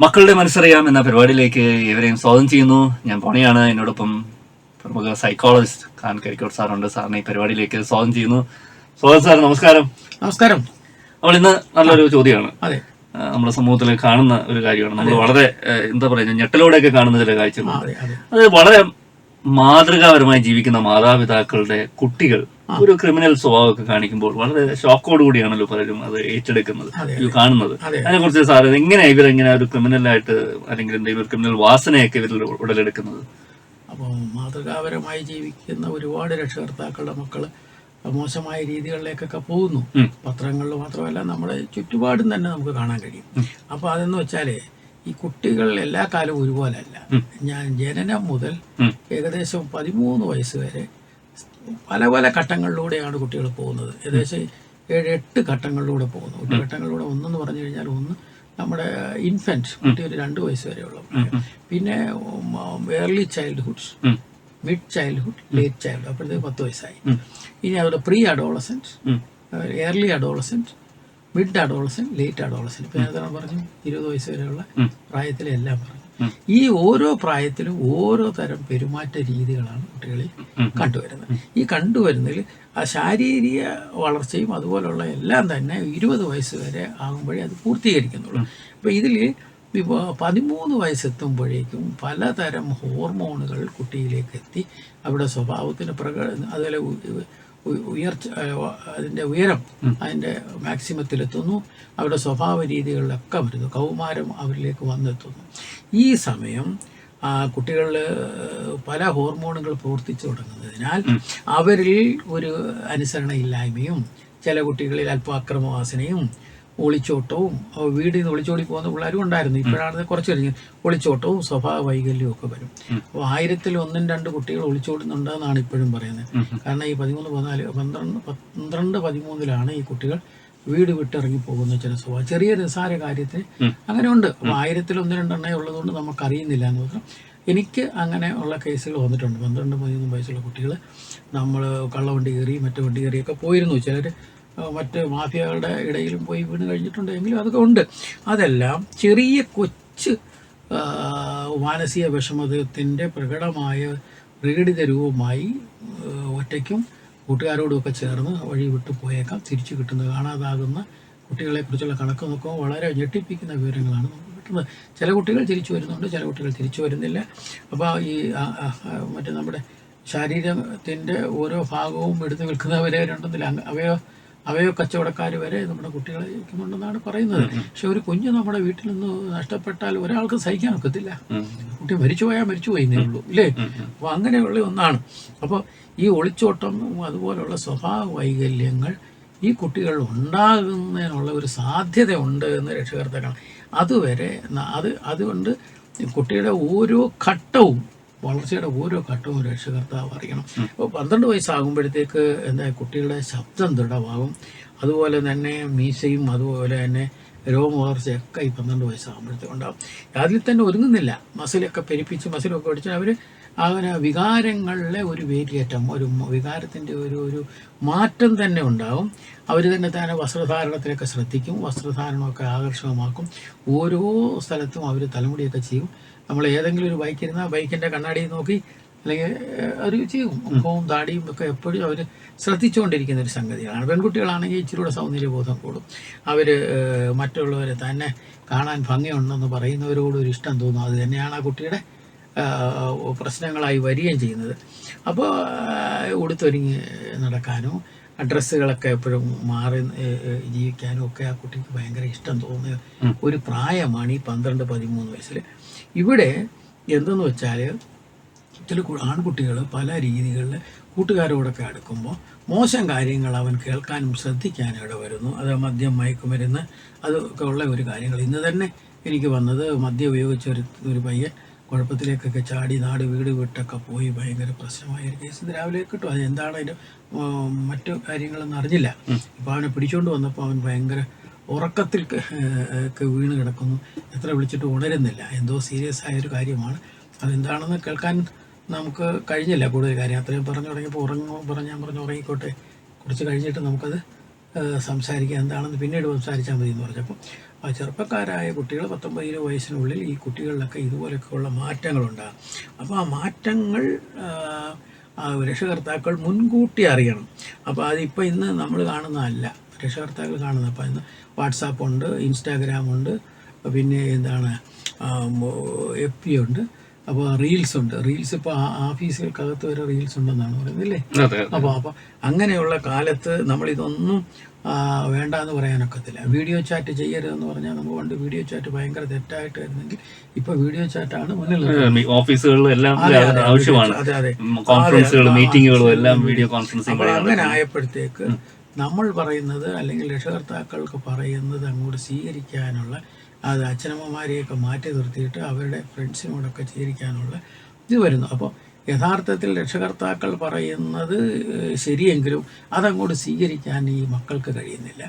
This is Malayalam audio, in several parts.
മക്കളുടെ മനസ്സറിയാം എന്ന പരിപാടിയിലേക്ക് ഇവരെയും സ്വാഗതം ചെയ്യുന്നു. ഞാൻ പോണിയാണ്. എന്നോടൊപ്പം പ്രമുഖ സൈക്കോളജിസ്റ്റ് ഖാൻ കരിക്കോട് സാറുണ്ട്. സാറിനെ ഈ പരിപാടിയിലേക്ക് സ്വാഗതം ചെയ്യുന്നു. സ്വാഗതം സാർ നമസ്കാരം. നമസ്കാരം. അപ്പോൾ ഇന്ന് നല്ലൊരു ചോദ്യമാണ്. അതെ. നമ്മുടെ സമൂഹത്തിൽ കാണുന്ന ഒരു കാര്യമാണ്. നമ്മൾ വളരെ എന്താ പറയുക ഞെട്ടലോടെയൊക്കെ കാണുന്ന ചില കാഴ്ചകളുണ്ട്. അത് വളരെ മാതൃകാപരമായി ജീവിക്കുന്ന മാതാപിതാക്കളുടെ കുട്ടികൾ ഒരു ക്രിമിനൽ സ്വഭാവമൊക്കെ കാണിക്കുമ്പോൾ വളരെ ഷോക്കോട് കൂടിയാണല്ലോ പലരും അത് ഏറ്റെടുക്കുന്നത് കാണുന്നത്. അതെ. അതിനെ കുറിച്ച് സാർ എങ്ങനെ ഇവരെങ്ങനെ ഒരു ക്രിമിനലായിട്ട് അല്ലെങ്കിൽ എന്തെങ്കിലും ഒരു ക്രിമിനൽ വാസനയൊക്കെ ഇവരിൽ ഉടലെടുക്കുന്നത്? അപ്പോൾ മാതൃകാപരമായി ജീവിക്കുന്ന ഒരുപാട് രക്ഷകർത്താക്കളുടെ മക്കൾ മോശമായ രീതികളിലേക്കൊക്കെ പോകുന്നു. പത്രങ്ങളിൽ മാത്രമല്ല നമ്മുടെ ചുറ്റുപാടും തന്നെ നമുക്ക് കാണാൻ കഴിയും. അപ്പോൾ അതെന്ന് വെച്ചാൽ ഈ കുട്ടികൾ എല്ലാ കാലവും ഒരുപോലെ അല്ല ഞാൻ ജനനം മുതൽ ഏകദേശം പതിമൂന്ന് വയസ്സ് വരെ പല പല ഘട്ടങ്ങളിലൂടെയാണ് കുട്ടികൾ പോകുന്നത് ഏകദേശം ഏഴ് എട്ട് ഘട്ടങ്ങളിലൂടെ പോകുന്നു എട്ട് ഘട്ടങ്ങളിലൂടെ ഒന്നെന്ന് പറഞ്ഞു കഴിഞ്ഞാൽ ഒന്ന് നമ്മുടെ ഇൻഫന്റ് കുട്ടി ഒരു രണ്ട് വയസ്സ് വരെയുള്ള. പിന്നെ early childhoods mid childhood late child അപ്പോഴത്തേക്ക് പത്ത് വയസ്സായി. ഇനി അതുപോലെ pre adolescence. Early adolescence mid adolescent late adolescent ഇപ്പം ഞാൻ പറഞ്ഞു ഇരുപത് വയസ്സ് വരെയുള്ള. പ്രായത്തിലെല്ലാം പറഞ്ഞു. ഈ ഓരോ പ്രായത്തിലും ഓരോ തരം പെരുമാറ്റ രീതികളാണ് കുട്ടികളിൽ കണ്ടുവരുന്നത്. ഈ കണ്ടുവരുന്നതിൽ ആ ശാരീരിക വളർച്ചയും അതുപോലുള്ള എല്ലാം തന്നെ ഇരുപത് വയസ്സ് വരെ ആകുമ്പോഴേ അത് പൂർത്തീകരിക്കുന്നുള്ളൂ. അപ്പോൾ ഇതിൽ ഇപ്പോൾ പതിമൂന്ന് വയസ്സെത്തുമ്പോഴേക്കും പലതരം ഹോർമോണുകൾ കുട്ടിയിലേക്ക് എത്തി. അവിടെ സ്വഭാവത്തിന് പ്രക അതുപോലെ ഉയർച്ച അതിന്റെ ഉയരം അതിന്റെ മാക്സിമത്തിലെത്തുന്നു. അവരുടെ സ്വഭാവ രീതികളിലൊക്കെ വരുന്നു. കൗമാരം അവരിലേക്ക് വന്നെത്തുന്നു. ഈ സമയം കുട്ടികളിൽ പല ഹോർമോണുകൾ പ്രവർത്തിച്ചു തുടങ്ങുന്നതിനാൽ അവരിൽ ഒരു അനുസരണയില്ലായ്മയും ചില കുട്ടികളിൽ അല്പ അക്രമവാസനയും ഒളിച്ചോട്ടവും വീടിൽ നിന്ന് ഒളിച്ചോടി പോകുന്ന പിള്ളേരും ഉണ്ടായിരുന്നു. ഇപ്പോഴാണ് കുറച്ച് കഴിഞ്ഞ് ഒളിച്ചോട്ടവും സ്വഭാവ വൈകല്യവും ഒക്കെ വരും. അപ്പോൾ ആയിരത്തിൽ ഒന്നും രണ്ട് കുട്ടികൾ ഒളിച്ചോടുന്നുണ്ടെന്നാണ് ഇപ്പോഴും പറയുന്നത്. കാരണം ഈ പതിമൂന്ന് പതിനാല് പന്ത്രണ്ട് പന്ത്രണ്ട് പതിമൂന്നിലാണ് ഈ കുട്ടികൾ വീട് വിട്ടിറങ്ങി പോകുന്ന ചില സ്വഭാവം. ചെറിയ നിസ്സാര കാര്യത്തിന് അങ്ങനെ ഉണ്ട്. അപ്പോൾ ആയിരത്തിൽ ഒന്ന് രണ്ടെണ്ണേ ഉള്ളതുകൊണ്ട് നമുക്കറിയുന്നില്ല എന്ന് മാത്രം. എനിക്ക് അങ്ങനെ ഉള്ള കേസുകൾ വന്നിട്ടുണ്ട്. പന്ത്രണ്ട് പതിമൂന്ന് വയസ്സുള്ള കുട്ടികൾ നമ്മൾ കള്ളവണ്ടി കയറി മറ്റു വണ്ടി കയറിയൊക്കെ പോയിരുന്നു. ചിലർ മറ്റ് മാഫിയകളുടെ ഇടയിലും പോയി വീണ് കഴിഞ്ഞിട്ടുണ്ട് എങ്കിലും അതൊക്കെ ഉണ്ട്. അതെല്ലാം ചെറിയ കൊച്ച് മാനസിക വിഷമതത്തിന്റെ പ്രകടമായ പ്രകടിത രൂപമായി ഒറ്റയ്ക്കും കൂട്ടുകാരോടുമൊക്കെ ചേർന്ന് വഴി വിട്ടു പോയേക്കാം. തിരിച്ചു കിട്ടുന്നത് കാണാതാകുന്ന കുട്ടികളെക്കുറിച്ചുള്ള കണക്ക് നോക്കുമ്പോൾ വളരെ ഞെട്ടിപ്പിക്കുന്ന വിവരങ്ങളാണ് നമുക്ക് കിട്ടുന്നത്. ചില കുട്ടികൾ തിരിച്ചു വരുന്നുണ്ട് ചില കുട്ടികൾ തിരിച്ചു വരുന്നില്ല. അപ്പോൾ ഈ മറ്റേ നമ്മുടെ ശരീരത്തിന്റെ ഓരോ ഭാഗവും എടുത്തു നിൽക്കുന്നവരുണ്ടെന്നില്ല അങ്ങ് അവയോ അവയോ കച്ചവടക്കാർ വരെ നമ്മുടെ കുട്ടികളെ ഇരിക്കുന്നുണ്ടെന്നാണ് പറയുന്നത്. പക്ഷെ ഒരു കുഞ്ഞ് നമ്മുടെ വീട്ടിൽ നിന്ന് നഷ്ടപ്പെട്ടാൽ ഒരാൾക്ക് സഹിക്കാൻ ഒക്കത്തില്ല. കുട്ടി മരിച്ചു പോയാൽ മരിച്ചു പോയിന്നേ ഉള്ളൂ ഇല്ലേ? അപ്പോൾ അങ്ങനെയുള്ള ഒന്നാണ്. അപ്പോൾ ഈ ഒളിച്ചോട്ടം അതുപോലുള്ള സ്വഭാവ വൈകല്യങ്ങൾ ഈ കുട്ടികൾ ഉണ്ടാകുന്നതിനുള്ള ഒരു സാധ്യത ഉണ്ട് എന്ന് രക്ഷകർത്താക്കൾ. അതുവരെ അത് അതുകൊണ്ട് കുട്ടിയുടെ ഓരോ ഘട്ടവും വളർച്ചയുടെ ഓരോ ഘട്ടവും രക്ഷകർത്താവ് അറിയണം. അപ്പോൾ പന്ത്രണ്ട് വയസ്സാകുമ്പോഴത്തേക്ക് എന്താ കുട്ടികളുടെ ശബ്ദം ദൃഢമാകും. അതുപോലെ തന്നെ മീശയും അതുപോലെ തന്നെ രോഗവളർച്ചയൊക്കെ ഈ പന്ത്രണ്ട് വയസ്സാകുമ്പോഴത്തേക്ക് ഉണ്ടാകും അതിൽ തന്നെ ഒരുങ്ങുന്നില്ല മസിലൊക്കെ പെരുപ്പിച്ച് മസിലൊക്കെ അടിച്ച് അവർ അങ്ങനെ വികാരങ്ങളിലെ ഒരു വേലിയേറ്റം ഒരു വികാരത്തിന്റെ ഒരു ഒരു മാറ്റം തന്നെ ഉണ്ടാകും അവർ തന്നെ തന്നെ വസ്ത്രധാരണത്തിലൊക്കെ ശ്രദ്ധിക്കും വസ്ത്രധാരണമൊക്കെ ആകർഷകമാക്കും. ഓരോ സ്ഥലത്തും അവർ തലമുടിയൊക്കെ ചെയ്യും. നമ്മൾ ഏതെങ്കിലും ഒരു ബൈക്കിരുന്ന ബൈക്കിന്റെ കണ്ണാടി നോക്കി അല്ലെങ്കിൽ അവർ ചെയ്യും. മുഖവും താടിയും ഒക്കെ എപ്പോഴും അവർ ശ്രദ്ധിച്ചുകൊണ്ടിരിക്കുന്ന ഒരു സംഗതിയാണ് പെൺകുട്ടികളാണെങ്കിൽ ഇച്ചിരി കൂടെ സൗന്ദര്യബോധം കൂടും. അവർ മറ്റുള്ളവരെ തന്നെ കാണാൻ ഭംഗിയുണ്ടെന്ന് പറയുന്നവരോട് ഒരു ഇഷ്ടം തോന്നും. അത് തന്നെയാണ് ആ കുട്ടിയുടെ പ്രശ്നങ്ങളായി വരികയും ചെയ്യുന്നത്. അപ്പോൾ ഉടുത്തൊരുങ്ങി നടക്കാനും ഡ്രസ്സുകളൊക്കെ എപ്പോഴും മാറി ജീവിക്കാനും ഒക്കെ ആ കുട്ടിക്ക് ഭയങ്കര ഇഷ്ടം തോന്നുന്ന ഒരു പ്രായമാണ് ഈ പന്ത്രണ്ട് പതിമൂന്ന് വയസ്സിൽ ഇവിടെ എന്തെന്ന് വെച്ചാൽ ചില ആൺകുട്ടികൾ പല രീതികളിൽ കൂട്ടുകാരോടൊക്കെ അടുക്കുമ്പോൾ മോശം കാര്യങ്ങൾ അവൻ കേൾക്കാനും ശ്രദ്ധിക്കാനും ഇടവരുന്നു അത് മദ്യം മയക്കുമരുന്ന് അതൊക്കെ ഉള്ള ഒരു കാര്യങ്ങൾ. ഇന്ന് തന്നെ എനിക്ക് വന്നത് മദ്യം ഉപയോഗിച്ച ഒരു ഒരു പയ്യൻ കുഴപ്പത്തിലേക്കൊക്കെ ചാടി നാട് വീട് വിട്ടൊക്കെ പോയി ഭയങ്കര പ്രശ്നമായ ഒരു കേസ് ഇത് രാവിലെ കിട്ടും. അത് എന്താണ് അതിന്റെ മറ്റു കാര്യങ്ങളൊന്നും അറിഞ്ഞില്ല. ഇപ്പോൾ അവനെ പിടിച്ചുകൊണ്ട് വന്നപ്പോൾ അവൻ ഭയങ്കര ഉറക്കത്തിൽ ഒക്കെ വീണ് കിടക്കുന്നു. എത്ര വിളിച്ചിട്ട് ഉണരുന്നില്ല. എന്തോ സീരിയസ് ആയ ഒരു കാര്യമാണ്. അതെന്താണെന്ന് കേൾക്കാൻ നമുക്ക് കഴിഞ്ഞില്ല കൂടുതൽ കാര്യം. അത്രയും പറഞ്ഞു തുടങ്ങിയപ്പോൾ ഉറങ്ങുമ്പോൾ പറഞ്ഞു ഞാൻ പറഞ്ഞു ഉറങ്ങിക്കോട്ടെ. കുറച്ച് കഴിഞ്ഞിട്ട് നമുക്കത് സംസാരിക്കാം. എന്താണെന്ന് പിന്നീട് സംസാരിച്ചാൽ മതി എന്ന് പറഞ്ഞപ്പോൾ ആ ചെറുപ്പക്കാരായ കുട്ടികൾ പത്തൊമ്പത് ഇരുപത് വയസ്സിനുള്ളിൽ ഈ കുട്ടികളിലൊക്കെ ഇതുപോലൊക്കെയുള്ള മാറ്റങ്ങളുണ്ടാകും. അപ്പോൾ ആ മാറ്റങ്ങൾ രക്ഷകർത്താക്കൾ മുൻകൂട്ടി അറിയണം. അപ്പോൾ അതിപ്പോൾ ഇന്ന് നമ്മൾ കാണുന്നതല്ല. രക്ഷകർത്താക്കൾ കാണുന്നത്. അപ്പോൾ ഇന്ന് വാട്സാപ്പ് ഉണ്ട് ഇൻസ്റ്റാഗ്രാം ഉണ്ട് പിന്നെ എന്താണ് എഫ് പി ഉണ്ട്. അപ്പോൾ റീൽസ് ഉണ്ട്. റീൽസ് ഇപ്പോൾ ഓഫീസുകൾക്കകത്ത് വരെ റീൽസ് ഉണ്ടെന്നാണ് പറയുന്നത് അല്ലേ? അപ്പോൾ അപ്പോൾ അങ്ങനെയുള്ള കാലത്ത് നമ്മളിതൊന്നും വേണ്ട എന്ന് പറയാനൊക്കത്തില്ല. വീഡിയോ ചാറ്റ് ചെയ്യരുതെന്ന് പറഞ്ഞാൽ നമ്മൾ പണ്ട് വീഡിയോ ചാറ്റ് ഭയങ്കര തെറ്റായിട്ട് വരുന്നെങ്കിൽ ഇപ്പൊ വീഡിയോ ചാറ്റാണ് മുന്നിൽ. ഓഫീസുകളിലും എല്ലാം ആവശ്യമാണ്. അതെ അതെ. കോൺഫറൻസുകളും മീറ്റിങ്ങുകളും എല്ലാം വീഡിയോ അങ്ങനെ ആയപ്പോഴത്തേക്ക് നമ്മൾ പറയുന്നത് അല്ലെങ്കിൽ രക്ഷകർത്താക്കൾക്ക് പറയുന്നത് അങ്ങോട്ട് സ്വീകരിക്കാനുള്ള അത് അച്ഛനമ്മമാരെയൊക്കെ മാറ്റി നിർത്തിയിട്ട് അവരുടെ ഫ്രണ്ട്സിനോടൊക്കെ സ്വീകരിക്കാനുള്ള ഇത് വരുന്നു. അപ്പോൾ യഥാർത്ഥത്തിൽ രക്ഷകർത്താക്കൾ പറയുന്നത് ശരിയെങ്കിലും അതങ്ങോട്ട് സ്വീകരിക്കാൻ ഈ മക്കൾക്ക് കഴിയുന്നില്ല.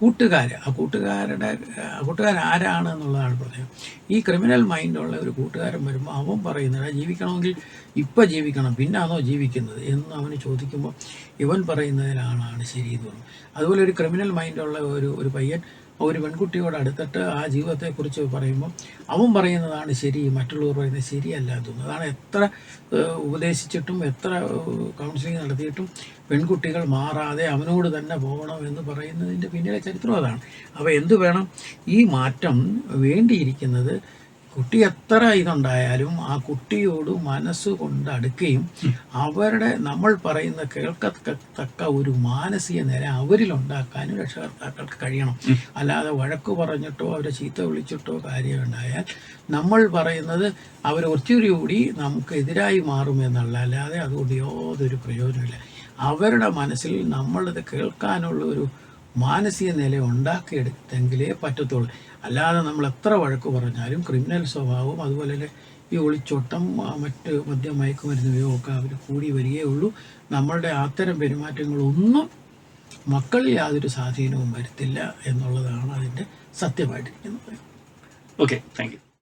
കൂട്ടുകാർ ആ കൂട്ടുകാരുടെ ആ കൂട്ടുകാരാരാണ് എന്നുള്ളതാണ് പ്രധാനം ഈ ക്രിമിനൽ മൈൻഡുള്ള ഒരു കൂട്ടുകാരൻ വരുമ്പോൾ അവൻ പറയുന്നത് ജീവിക്കണമെങ്കിൽ ഇപ്പം ജീവിക്കണം പിന്നാണോ ജീവിക്കുന്നത്? എന്ന് അവന് ചോദിക്കുമ്പോൾ ഇവൻ പറയുന്നതിലാണ് ശരി എന്ന് പറഞ്ഞു അതുപോലെ ഒരു ക്രിമിനൽ മൈൻഡുള്ള ഒരു ഒരു പയ്യൻ ഒരു പെൺകുട്ടിയോട് അടുത്തിട്ട് ആ ജീവിതത്തെക്കുറിച്ച് പറയുമ്പോൾ അവൻ പറയുന്നതാണ് ശരി മറ്റുള്ളവർ പറയുന്നത് ശരിയല്ല തോന്നുന്നു. അതാണ് എത്ര ഉപദേശിച്ചിട്ടും എത്ര കൗൺസിലിംഗ് നടത്തിയിട്ടും പെൺകുട്ടികൾ മാറാതെ അവനോട് തന്നെ പോകണം എന്ന് പറയുന്നതിന്റെ പിന്നിലെ ചരിത്രം അതാണ്. അപ്പോൾ എന്ത് വേണം? ഈ മാറ്റം വേണ്ടിയിരിക്കുന്നത് കുട്ടി എത്ര ഇതുണ്ടായാലും ആ കുട്ടിയോട് മനസ്സുകൊണ്ട് അടുക്കുകയും അവരുടെ നമ്മൾ പറയുന്ന കേൾക്കത്തക്ക ഒരു മാനസിക നില അവരിൽ ഉണ്ടാക്കാനും രക്ഷകർത്താക്കൾക്ക് കഴിയണം. അല്ലാതെ വഴക്ക് പറഞ്ഞിട്ടോ അവരെ ചീത്ത വിളിച്ചിട്ടോ കാര്യമുണ്ടായാൽ നമ്മൾ പറയുന്നത് അവർ ഒത്തിരി നമുക്ക് നമുക്കെതിരായി മാറുമെന്നുള്ള അല്ലാതെ അതുകൊണ്ട് യാതൊരു പ്രയോജനമില്ല അവരുടെ മനസ്സിൽ നമ്മളത് കേൾക്കാനുള്ള ഒരു മാനസിക നില ഉണ്ടാക്കിയെടുത്തെങ്കിലേ പറ്റത്തുള്ളൂ. അല്ലാതെ നമ്മൾ എത്ര വഴക്ക് പറഞ്ഞാലും ക്രിമിനൽ സ്വഭാവം അതുപോലെ തന്നെ ഈ ഒളിച്ചോട്ടം മറ്റ് മദ്യം മയക്കുമരുന്ന് ഉപയോഗമൊക്കെ അവർ കൂടി വരികയേ ഉള്ളൂ. നമ്മളുടെ അത്തരം പെരുമാറ്റങ്ങളൊന്നും മക്കളിൽ യാതൊരു സ്വാധീനവും വരുത്തില്ല എന്നുള്ളതാണ് അതിന്റെ സത്യമായിട്ടിരിക്കുന്നത്. Okay thank you